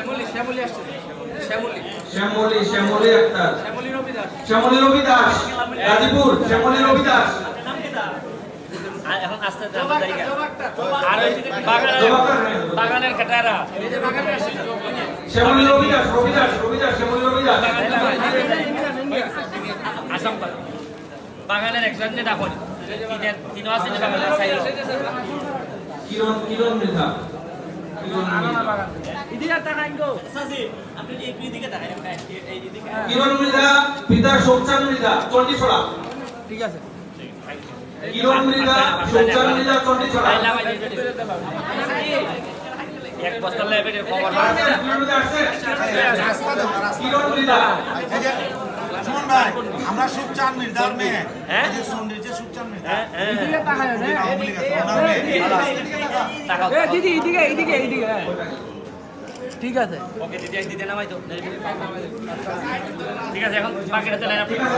শ্যামলী শ্যামলী আসছে শ্যামলী। শ্যামলী শ্যামলী আক্তার। শ্যামলী রবি দাস শ্যামলী রবি দাস গাজীপুর শ্যামলী রবি দাস এখন আস্তে আর ওই বাগানের। বাগানের খেটারা এই যে বাগানে আসছে শ্যামলী রবি দাস রবি দাস রবি দাস শ্যামলী রবি দাস আসাম বাগানের একজন নেতা কোন আছে বাগানের কিরণ কিরণ মৃধা কিরণ মৃধা পিতা শোকচান মৃধা চণ্ডীছড়া। ঠিক আছে কিরণ মৃধা শোকচান মৃধা চণ্ডীছড়া। এক বস্তা লেবের খবর কিরণ মৃধা সুমন ভাই আমরা সুখচান মির্জার মেয়ে হ্যাঁ? সন্ধির যে সুখচান দিদি এদিকে এদিকে এদিকে হ্যাঁ। ঠিক আছে। ওকে দিদি এক দিদি নামাই তো। ঠিক আছে এখন বাকিটা চলে না ঠিক আছে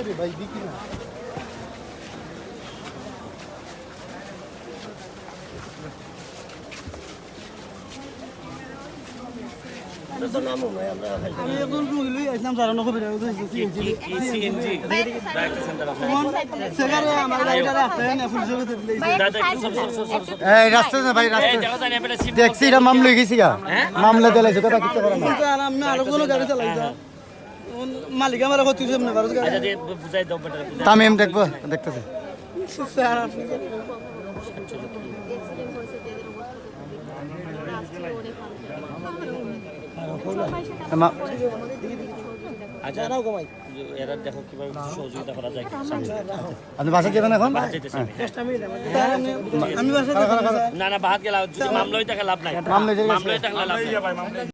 এরপরে দেখছি এটা মামলা গেছি মামলা দিলাইছে কথা কিচ্ছু করে না মালিক আমার ক্ষতি সামনে ভারত আচ্ছা বুঝাই তামিম দেখব দেখতেছে স্যার আপনি বাসা যাবেন এখন? আমি বাসা না না বাহাত গেলা যদি দেখা হয়ে লাভ নাই। মামলা হয়ে গেছে। মামলা হয়ে থাকলে লাভ নাই।